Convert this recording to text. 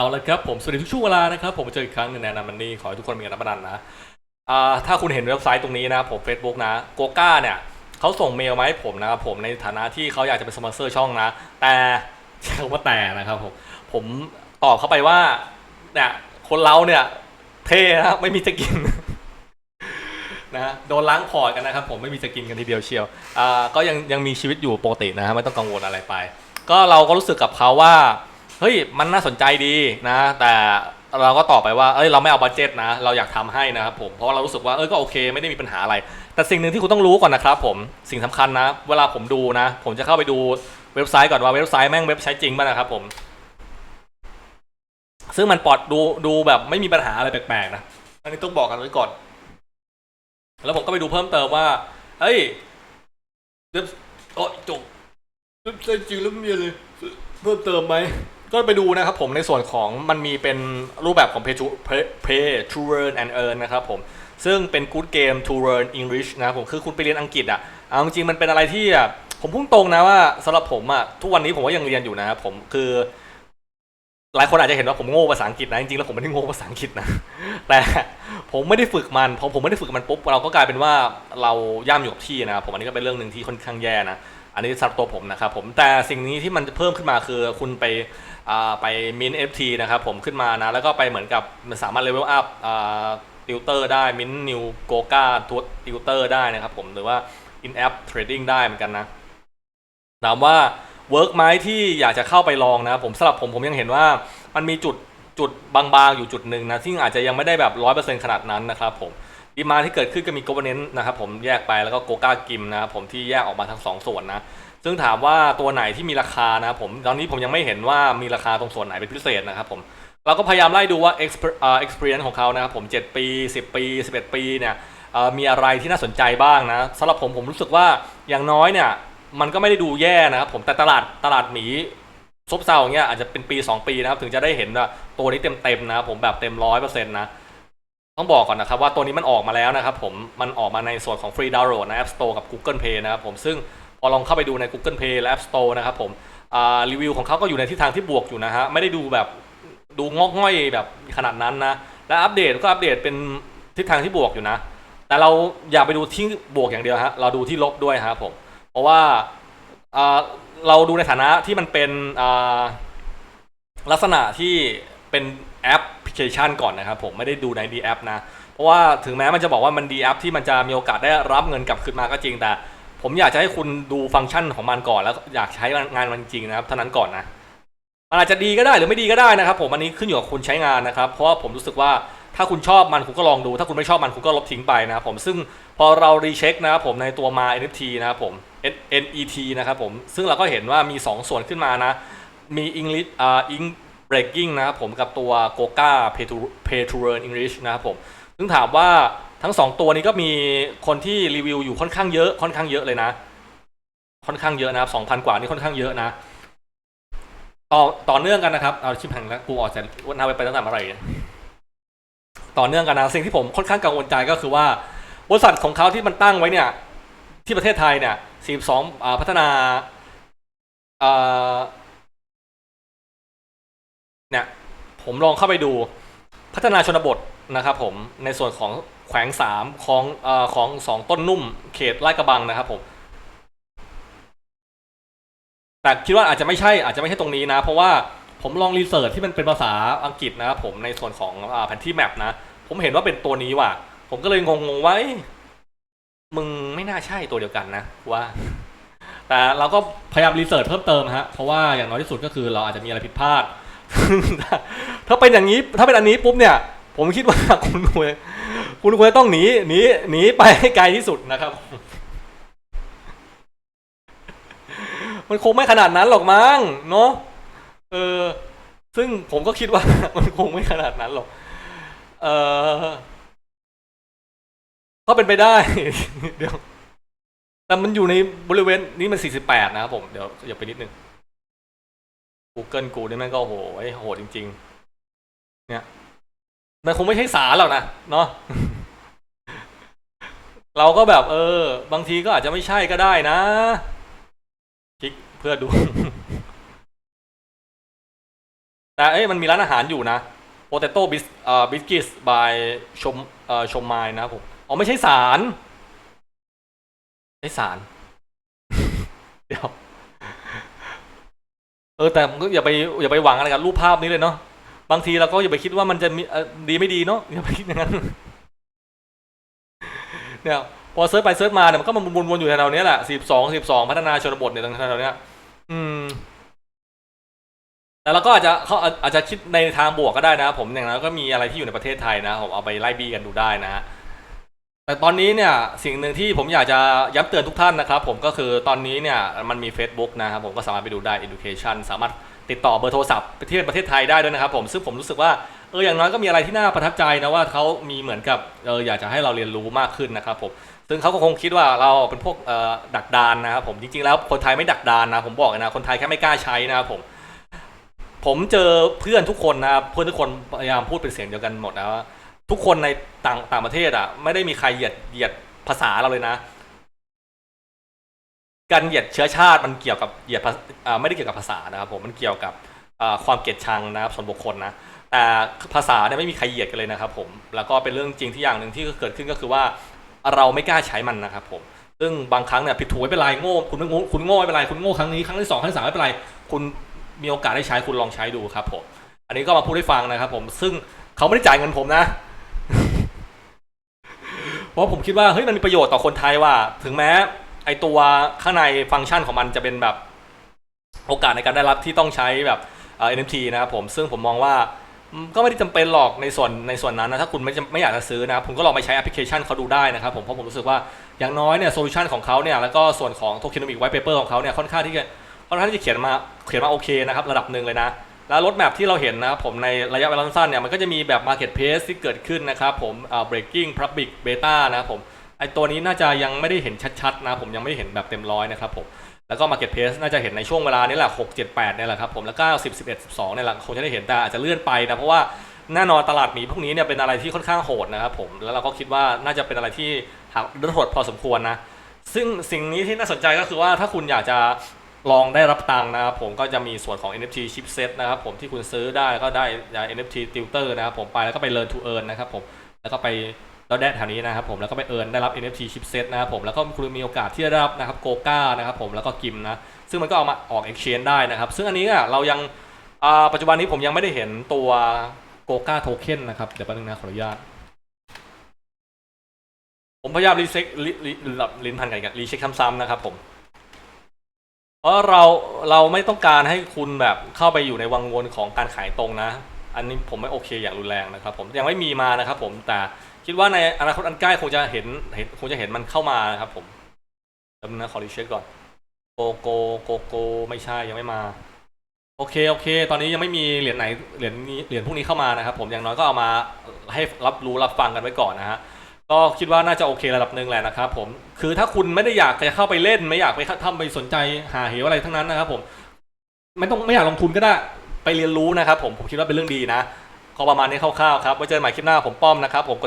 เอาละครับผมสวัสดีทุกช่วงเวลานะครับผมมาเจออีกครั้งหนึงในนามันนี่ขอให้ทุกคนมีรับประทานนะอ่าถ้าคุณเห็นเว็บไซต์ตรงนี้นะผม Facebook นะโกก้าเนี่ยเขาส่งเมลมาให้ผมนะครับผมในฐานะที่เขาอยากจะเป็นสปอนเซอร์ช่องนะ แต่ใช้คำว่าแต่นะครับผมผมตอบเข้าไปว่าเนี่ยคนเราเนี่ยเท่นะไม่มีจะกินนะโดนล้างพอร์ตกันนะครับผมไม่มีจะกินกันทีเดียวเชียวอ่าก็ยังยังมีชีวิตอยู่ปกตินะฮะไม่ต้องกังวลอะไรไป ก็เราก็รู้สึกกับเขาว่า เฮ้ยมันน่าสนใจดีนะ แต่เราก็ตอบไปว่าเอ้ยเราไม่เอาบัตเจ็ตนะ เราอยากทำให้นะครับผมเพราะว่าเรารู้สึกว่าเอ้ยก็โอเค ไม่ได้มีปัญหาอะไร แต่สิ่งหนึ่งที่คุณต้องรู้ก่อนนะครับผมสิ่งสำคัญนะ เวลาผมดูนะ ผมจะเข้าไปดูเว็บไซต์ก่อนว่าเว็บไซต์แม่งเว็บใช้จริงป่ะนะครับผมซึ่งมันปลอดดูดูแบบไม่มีปัญหาอะไรแปลกๆนะอันนี้ต้องบอกกันไว้ก่อน แล้วผมก็ไปดูเพิ่มเติมว่าเฮ้ยเว็บโอ้จบเว็บไซต์จริงแล้วไม่มีอะไรเพิ่มเติมไหม ก็ไปดูนะครับผมในส่วนของมันมีเป็นรูปแบบของ pay to pay, pay to earn and earn นะครับผมซึ่งเป็น good game to learn English นะครับผมคือคุณไปเรียนอังกฤษอะเอาจริงมันเป็นอะไรที่ผมพุ่งตรงนะว่าสำหรับผมอะทุกวันนี้ผมก็ยังเรียนอยู่นะครับผมคือ หลายคนอาจจะเห็นว่าผมโง่ภาษาอังกฤษนะจริงๆแล้วผมไม่ได้โง่ภาษาอังกฤษนะแต่ผมไม่ได้ฝึกมันพอผมไม่ได้ฝึกมันปุ๊บเราก็กลายเป็นว่าเราย่ำอยู่กับที่นะครับผมอันนี้ก็เป็นเรื่องหนึ่งที่ค่อนข้างแย่นะ อันนี้สำหรับตัวผมนะครับผมแต่สิ่งนี้ที่มันเพิ่มขึ้นมาคือคุณไปไปมินเอฟทีนะครับผมขึ้นมานะแล้วก็ไปเหมือนกับมันสามารถเลเวลอัพติวเตอร์ได้มินนิวโกกาตัวติวเตอร์ได้นะครับผมหรือว่าอินแอปเทรดดิ้งได้เหมือนกันนะถามว่าเวิร์กไหมที่อยากจะเข้าไปลองนะผมสำหรับผมผมยังเห็นว่ามันมีจุดจุดบางๆอยู่จุดหนึ่งนะซึ่งอาจจะยังไม่ได้แบบร้อยเปอร์เซ็นต์ขนาดนั้นนะครับผม ดีมาที่เกิดขึ้นก็มี governance นะครับผมแยกไปแล้วก็โกกากิมนะครับผมที่แยกออกมาทั้งสองส่วนนะซึ่งถามว่าตัวไหนที่มีราคานะครับผมตอนนี้ผมยังไม่เห็นว่ามีราคาตรงส่วนไหนเป็นพิเศษนะครับผมเราก็พยายามไล่ดูว่า experience ของเขานะครับผม7ปี 10 ปี 11 ปีเนี่ยมีอะไรที่น่าสนใจบ้างนะสำหรับผมผมรู้สึกว่าอย่างน้อยเนี่ยมันก็ไม่ได้ดูแย่นะครับผมแต่ตลาดตลาดหมีซบเซาอย่างเงี้ยอาจจะเป็นปี 2 ปีนะครับถึงจะได้เห็นว่าตัวนี้เต็มๆนะครับผมแบบเต็มร้อยเปอร์เซ็นต์นะ ต้องบอกก่อนนะครับว่าตัวนี้มันออกมาแล้วนะครับผมมันออกมาในส่วนของฟรีดาวน์โหลดนะ App Store กับ Google Play นะครับผมซึ่งพอลองเข้าไปดูใน Google Play และ App Store นะครับผมรีวิวของเขาก็อยู่ในทิศทางที่บวกอยู่นะฮะไม่ได้ดูแบบดูงอกง่อยแบบขนาดนั้นนะและอัปเดตก็อัปเดตเป็นทิศทางที่บวกอยู่นะ แต่เราอย่าไปดูที่บวกอย่างเดียวฮะเราดูที่ลบด้วยครับผมเพราะว่าเราดูในฐานะที่มันเป็นลักษณะที่เป็นแอป ลิเคชันก่อนนะครับผมไม่ได้ดูในดีแอปนะ เพราะว่าถึงแม้มันจะบอกว่ามันดีแอปที่มันจะมีโอกาสได้รับเงินกลับคืนมาก็จริง แต่ ผมอยากจะให้คุณดูฟังก์ชันของมันก่อน แล้วอยากใช้งานมันจริงนะครับเท่านั้นก่อนนะมันอาจจะดีก็ได้หรือไม่ดีก็ได้นะครับ ผมอันนี้ขึ้นอยู่กับคุณใช้งานนะครับ เพราะว่าผมรู้สึกว่าถ้าคุณชอบมันคุณก็ลองดู ถ้าคุณไม่ชอบมันคุณก็ลบทิ้งไปนะครับผมซึ่งพอเรารีเช็คนะครับผมในตัวมา NFT นะครับผม NET นะครับผมซึ่งเราก็เห็นว่ามี 2 ส่วนขึ้นมานะมี English อ่า Ink Breaking นะครับผมกับตัว Goga Pay to Pay to Learn English นะครับผมซึ่งถามว่าทั้งสองตัวนี้ก็มีคนที่รีวิวอยู่ค่อนข้างเยอะค่อนข้างเยอะเลยนะ ค่อนข้างเยอะนะครับสองพันกว่านี่ค่อนข้างเยอะนะ ต่อต่อเนื่องกันนะครับเอาชิมหังแล้วกูออกจากวันนาไปตั้งแต่เมื่อไหร่ต่อเนื่องกันนะสิ่งที่ผมค่อนข้างกังวลใจก็คือว่าบริษัทของเขาที่มันตั้งไว้เนี่ยที่ประเทศไทยเนี่ย 42อ่าพัฒนา ผมลองเข้าไปดูพัฒนาชนบทนะครับผมในส่วนของแขวงสามของอของสองต้นนุ่มเขตลาดกระบังนะครับผมแต่คิดว่าอาจจะไม่ใช่อาจจะไม่ใช่ตรงนี้นะ เพราะว่าผมลองรีเสิร์ชที่มันเป็นภาษาอังกฤษนะครับผมในส่วนของอแผนที่แมปนะ ผมเห็นว่าเป็นตัวนี้ว่ะ ผมก็เลยงงๆว่ามึงไม่น่าใช่ตัวเดียวกันนะว่า แต่เราก็พยายามรีเสิร์ชเพิ่มเติมฮะเพราะว่าอย่างน้อยที่สุดก็คือเราอาจจะมีอะไรผิดพลาด ถ้าเป็นอย่างนี้ถ้าเป็นอันนี้ปุ๊บเนี่ย ผมคิดว่าคุณควรคุณควรจะต้องหนีหนีหนีไปให้ไกลที่สุดนะครับ มันคงไม่ขนาดนั้นหรอกมั้งเนาะเออซึ่งผมก็คิดว่ามันคงไม่ขนาดนั้นหรอก เออก็เป็นไปได้ เดี๋ยว แต่มันอยู่ในบริเวณนี้มัน48นะครับผม เดี๋ยวอย่าไปนิดนึง Google กูนี่ม่งก็โอ้โหโหดจริง ๆ เนี่ย มันคงไม่ใช่สารหรอกนะเนาะเราก็แบบ เออ บางทีก็อาจจะไม่ใช่ก็ได้นะ คลิกเพื่อดู แต่เอ้ยมันมีร้านอาหารอยู่นะ Potato Bis เอ่อ Biscuits by ชมเอ่อชมไมายนะผมอ๋อไม่ใช่สารไม่ใช่สาร เดี๋ยว เออแต่ก็อย่าไปอย่าไปหวังอะไรกับรูปภาพนี้เลยเนาะบางทีเราก็อย่าไปคิดว่ามันจะมีเออดีไม่ดีเนาะอย่าไปคิดอย่างนั้นเนี่ยพอเซิร์ชไปเซิร์ชมาเนี่ยมันก็มาวนๆอยู่แถวๆนี้แหละสิบสองสิบสองพัฒนาชนบทเนี่ยตรงแถวๆนี้อืมแต่เราก็อาจจะเขาอาจจะคิดในทางบวกก็ได้นะ ผมอย่างนั้นก็มีอะไรที่อยู่ในประเทศไทยนะผมเอาไปไล่บี้กันดูได้นะฮะ แต่ตอนนี้เนี่ยสิ่งหนึ่งที่ผมอยากจะย้ำเตือนทุกท่านนะครับ ผมก็คือตอนนี้เนี่ยมันมี Facebook นะครับผมก็สามารถไปดูได้ education สามารถติดต่อเบอร์โทรศัพท์ไปที่ประเทศไทยได้ด้วยนะครับผมซึ่งผมรู้สึกว่าเอออย่างน้อยก็มีอะไรที่น่าประทับใจนะว่าเขามีเหมือนกับเอออยากจะให้เราเรียนรู้มากขึ้นนะครับผมซึ่งเขาก็คงคิดว่าเราเป็นพวกเอ่อดักดานนะครับผมจริงๆแล้วคนไทยไม่ดักดานนะผมบอกเลยนะคนไทยแค่ไม่กล้าใช้นะครับผม ผมเจอเพื่อนทุกคนนะครับเพื่อนทุกคนพยายามพูดเป็นเสียงเดียวกันหมดนะว่า ทุกคนในต่างต่างประเทศอะ ไม่ได้มีใครเหยียดเหยียดภาษาเราเลยนะ การเหยียดเชื้อชาติมันเกี่ยวกับเหยียดภาอ่าไม่ได้เกี่ยวกับภาษานะครับผมมันเกี่ยวกับอ่าความเกลียดชังนะครับส่วนบุคคลนะแต่ภาษาเนี่ยไม่มีใครเหยียดกันเลยนะครับผมแล้วก็เป็นเรื่องจริงที่อย่างหนึ่งที่เกิดขึ้นก็คือว่าเราไม่กล้าใช้มันนะครับผมซึ่งบางครั้งเนี่ยผิดถูกไม่เป็นไรโง่คุณไม่โง่คุณโง่ไม่เป็นไรคุณโง่ครั้งนี้ครั้งที่สองครั้งที่สามไม่เป็นไรคุณมีโอกาสได้ใช้คุณลองใช้ดูครับผมอันนี้ก็มาพูดให้ฟังนะครับผมซึ่งเขาไม่ได้จ่ายเงินผมนะ เพราะผมคิดว่าเฮ้ยมันมีประโยชน์ต่อคนไทยว่า ถึงแม้ ไอตัวข้างในฟังก์ชันของมันจะเป็นแบบโอกาสในการได้รับที่ต้องใช้แบบเอ่อ NFT นะครับผมซึ่งผมมองว่าก็ไม่ได้จำเป็นหรอกในส่วนในส่วนนั้นนะถ้าคุณไม่ไม่อยากจะซื้อนะครับผมก็ลองไปใช้แอปพลิเคชันเขาดูได้นะครับผมเพราะผมรู้สึกว่าอย่างน้อยเนี่ยโซลูชันของเขาเนี่ยแล้วก็ส่วนของโทเคนอมิกไวท์เปเปอร์ของเขาเนี่ยค่อนข้างที่จะค่อนข้างที่จะเขียนมาเขียนมาโอเคนะครับระดับหนึ่งเลยนะ แล้วรถแมพที่เราเห็นนะครับผมในระยะเวลาสั้นเนี่ยมันก็จะมีแบบ Marketplace ที่เกิดขึ้นนะครับผมเอ่อ breaking public beta นะครับผมไอตัวนี้น่าจะยังไม่ได้เห็นชัดๆนะผมยังไม่เห็นแบบเต็มร้อยนะครับผมแล้วก็ Marketplace น่าจะเห็นในช่วงเวลานี้แหละ6 7 8เนี่ยแหละครับผมแล้วก็10 11 12เนี่ยแหละคงจะได้เห็นแต่อาจจะเลื่อนไปนะเพราะว่าแน่นอนตลาดหมีพวกนี้เนี่ยเป็นอะไรที่ค่อนข้างโหดนะครับผมแล้วเราก็คิดว่าน่าจะเป็นอะไรที่หักเรื่องโหดพอสมควรนะซึ่งสิ่งนี้ที่น่าสนใจก็คือว่าถ้าคุณอยากจะ ลองได้รับตังค์นะครับผมก็จะมีส่วนของ NFT chipset นะครับผมที่คุณซื้อได้ก็ได้ NFT tutor นะครับผมไปแล้วก็ไป learn to earn นะครับผมแล้วก็ไปแล้วได้แถวนี้นะครับผมแล้วก็ไป earn ได้รับ NFT chipset นะครับผมแล้วก็คุณมีโอกาสที่จะได้รับนะครับโกก้านะครับผมแล้วก็กิมนะซึ่งมันก็เอามาออก exchange ได้นะครับ ซึ่งอันนี้เรายังปัจจุบันนี้ผมยังไม่ได้เห็นตัวโกก้าโทเค็นนะครับ เดี๋ยวแป๊บนึงนะขออนุญาต ผมพยายามรีเซ็คลิลิลิ้นพันกันกันรีเช็คซ้ำๆนะครับผม เพราะเราเราไม่ต้องการให้คุณแบบเข้าไปอยู่ในวังวนของการขายตรงนะ อันนี้ผมไม่โอเคอย่างรุนแรงนะครับ ผมยังไม่มีมานะครับ ผมแต่คิดว่าในอนาคตอันใกล้คงจะเห็นเห็นคงจะเห็นมันเข้ามานะครับผมแป๊บนึงนะขอรีเช็คก่อนโกโกโกโกไม่ใช่ยังไม่มา โอเคโอเค ตอนนี้ยังไม่มีเหรียญไหนเหรียญนี้เหรียญพวกนี้เข้ามานะครับ ผมอย่างน้อยก็เอามาให้รับรู้รับฟังกันไว้ก่อนนะฮะ ก็คิดว่าน่าจะโอเคระดับหนึ่งแหละนะครับผมคือถ้าคุณไม่ได้อยากจะเข้าไปเล่น ไม่อยากไปทำไปสนใจหาเหวอะไรทั้งนั้นนะครับผมไม่ต้องไม่อยากลงทุนก็ได้ไปเรียนรู้นะครับผมผมคิดว่าเป็นเรื่องดีนะก็ประมาณนี้คร่าวๆครับไว้เจอกันใหม่คลิปหน้าผมป้อมนะครับผม